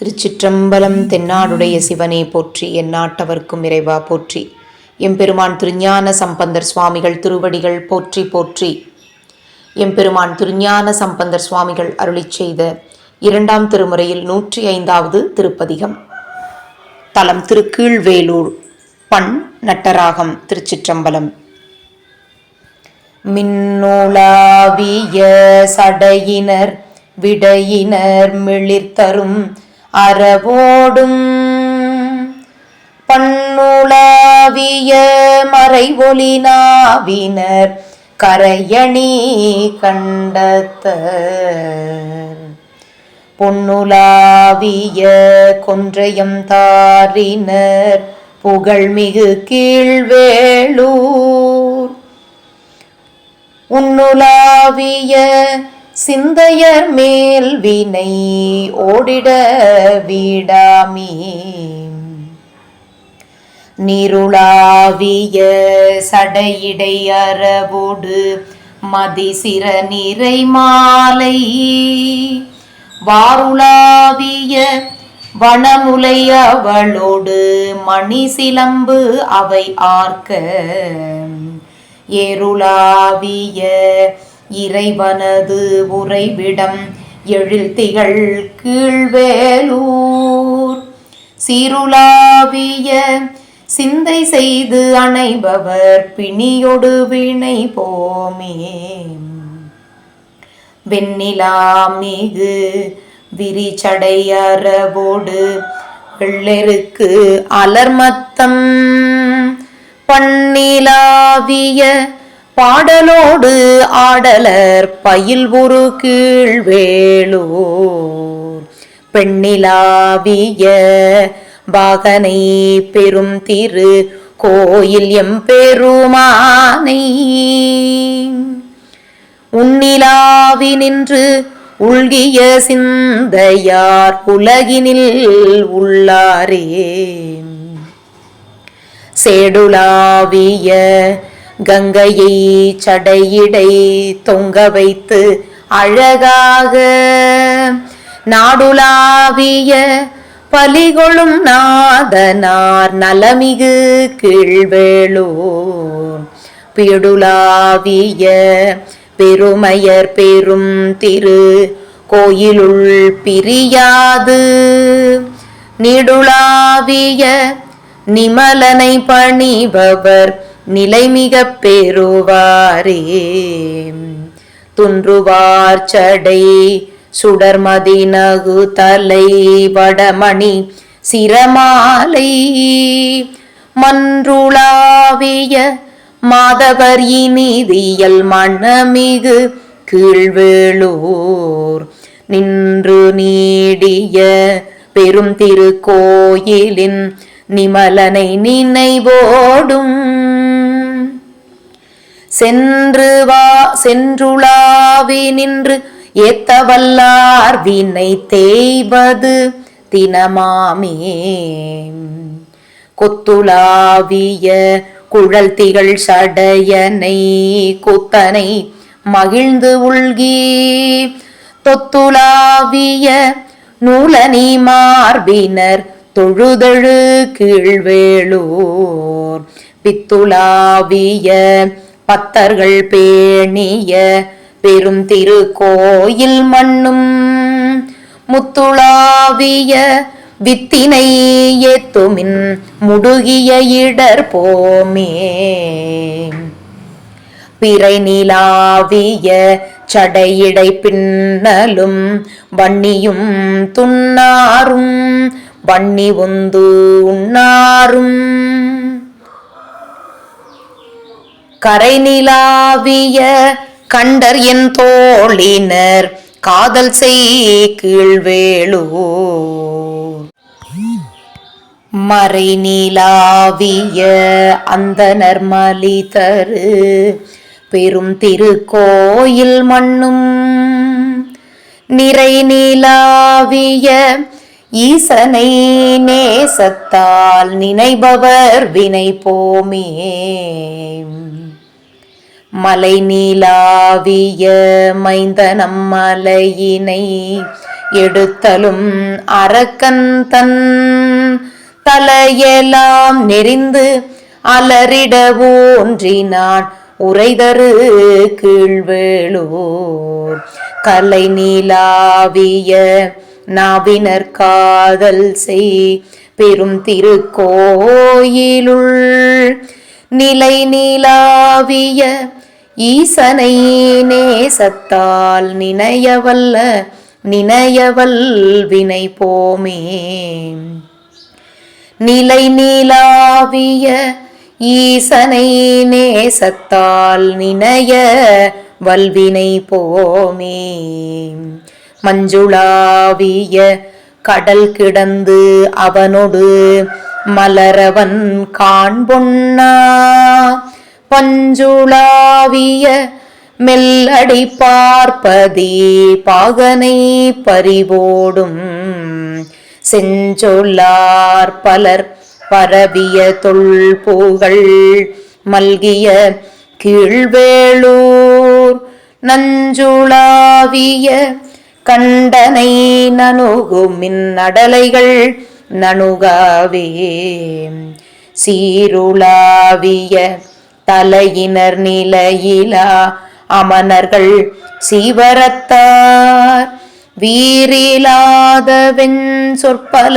திருச்சிற்றம்பலம் தென்னாடுடைய சிவனே போற்றி எந்நாட்டவர்க்கும் இறைவா போற்றி. எம்பெருமான் திருஞான சம்பந்தர் சுவாமிகள் திருவடிகள் போற்றி போற்றி. எம்பெருமான் திருஞான சம்பந்தர் சுவாமிகள் அருளிச் செய்த இரண்டாம் திருமுறையில் நூற்றி ஐந்தாவது திருப்பதிகம். தலம் திருக்கீழ்வேலூர் பண் நட்டராகம் திருச்சிற்றம்பலம். மின்னோளாவிய சடையினர் விடையினர் மிளிர்த்தரும் அறவோடும். பண்ணுளாவிய மறைவொலினாவினர் கரையணி கண்டத்த பொன்னுலாவிய கொன்றையம் தாரினர் புகழ்மிகு கீழ்வேளூர். உன்னுலாவிய சிந்தையர் மேல் வினை ஓடிட வீடாமே. நீருளாவிய சடையிடை அரவோடு மதிசிற நிறை மாலை. வாருளாவிய வனமுலை அவளோடு மணி சிலம்பு அவை ஆர்க்க. ஏருளாவிய இறைவனது உறைவிடம் எழில் திகழ் கீழ்வேலூர். சீருளாவிய சிந்தை செய்து அணைபவர் பிணியொடு வினை போமே. வெண்ணிலாமிகு விரிச்சடையறவோடு வெள்ளெருக்கு அலர்மத்தம். பண்ணிலாவிய பாடலோடு ஆடலர் பயில் ஒரு கீழ்வேளூர். பெண்ணிலாவிய பாகனை பெரும் திரு கோயில் எம்பெருமானை உன்னிலாவி நின்று உள்கிய சிந்தையார் உலகினில் உள்ளாரே. சேடுலாவிய கங்கையை சடையிடை தொங்க வைத்து அழகாக நாடுலாவிய பலிகொழும் நாதனார் நலமிகு கீழ்வேளூர். பிடுலாவிய பெருமையர் பெரும் திரு கோயிலுள் பிரியாது. நிடுலாவிய நிமலனை பணிபவர் நிலைமிக பெறுவாரே துன்றுவார் சடை சுடர்மதி நகு தலை வடமணி சிரமாலை. மன்றுளாவிய மாதவர் இனிதியல் மணமிகு கீழ்வேளூர் நின்று நீடிய பெரும் திருக்கோயிலின் நிமலனை நினைவோடும். சென்று வா சென்றுளாவி நின்று ஏத்தவல்லார் வினை தேய்வது தினமாமே. கொத்துலாவிய குழல் திகழ் சடையனை கொத்தனை மகிழ்ந்து உள்கி. தொத்துலாவிய நூலனி மார்பினர் தொழுதழு கீழ்வேளூர் பித்துளாவிய பத்தர்கள் பேணிய பெரும் திருக்கோயில் மண்ணும். முத்துளாவிய வித்தினை ஏத்துமின் முடுகிய இடர் போமே. பிறை நிலாவிய சடையிடை பின்னலும் வன்னியும் துன்னாரும். வன்னி உந்து உண்ணாரும். கரை நிலாவிய கண்டர் என் தோழினர் காதல் செய் கீழ்வேளூர் மறை நிலாவிய அந்த நர்மலி தரு பெரும் திருக்கோயில் மண்ணும். நிறை நிலாவிய ஈசனை நேசத்தால் நினைபவர் வினை போமே மலை நீலாவிய மைந்தனம் மலையினை எடுத்தலும் அரக்கன் தன் தலையெல்லாம் நெறிந்து அலறிட ஊன்றினான் உரைதரு கீழ்வேளூர். கலை நீலாவிய நாவினர் காதல் செய் பெரும் திருக்கோயிலுள் நிலை நிலாவிய ஈசனை நேசத்தால் நினையவல்ல நினையவல் வினை போமே. நிலை நிலாவிய ஈசனை நேசத்தால் நினைய வல்வினை போமே. மஞ்சுளாவிய கடல் கிடந்து அவனொடு மலரவன் காண்பொன்னா. பஞ்சுளாவிய மெல்லடி பார்ப்பதே பாகனை பறிவோடும். செஞ்சொல்லார் பலர் பரவிய தொல்பூகள் மல்கிய கீழ்வேளூர். நஞ்சுளாவிய கண்டனை நனுகுமின் நடலைகள் நணுகாவே. சீருளாவிய தலையினர் நிலையிலா அமனர்கள் சீவரத்தார். வீரிலாதவென் சொற்பல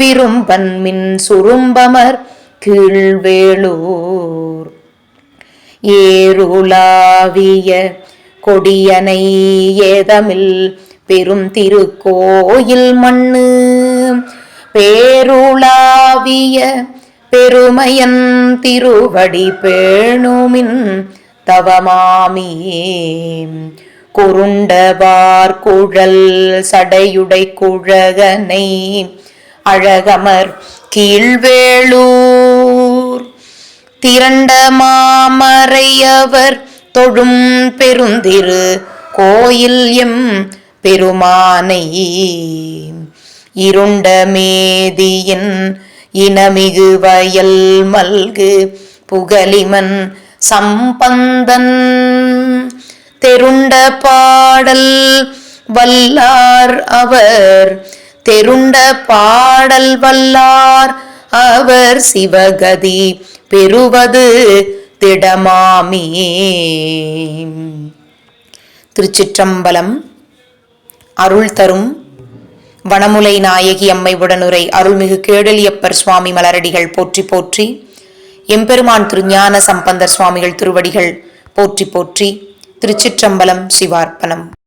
விரும்பன் மின் சுரும்பமர் கீழ்வேளூர். ஏருளாவிய கொடியனை ஏதமில் பெரும் திருக்கோயில் மண்ணு. பேருளாவிய பெருமையன் திருவடி பேணுமின் தவமாமியே. குருண்டபார் குழல் சடையுடை குழகனை அழகமர் கீழ்வேளூர். திரண்ட மாமறையவர் தொழும் பெருந்திரு கோயில் எம் பெருமானை இருண்ட மேதியின் இனமிகு வயல் மல்கு புகலிமன் சம்பந்தன். தெருண்ட பாடல் வல்லார் அவர் தெருண்ட பாடல் வல்லார் அவர் சிவகதி பெறுவது திடமாமியே திருச்சிற்றம்பலம் அருள் தரும். வனமுலை நாயகி அம்மை உடனுரை அருள்மிகு கேடலியப்பர் சுவாமி மலரடிகள் போற்றி போற்றி. எம்பெருமான் திருஞான சம்பந்தர் சுவாமிகள் திருவடிகள் போற்றி போற்றி. திருச்சிற்றம்பலம் சிவார்ப்பணம்.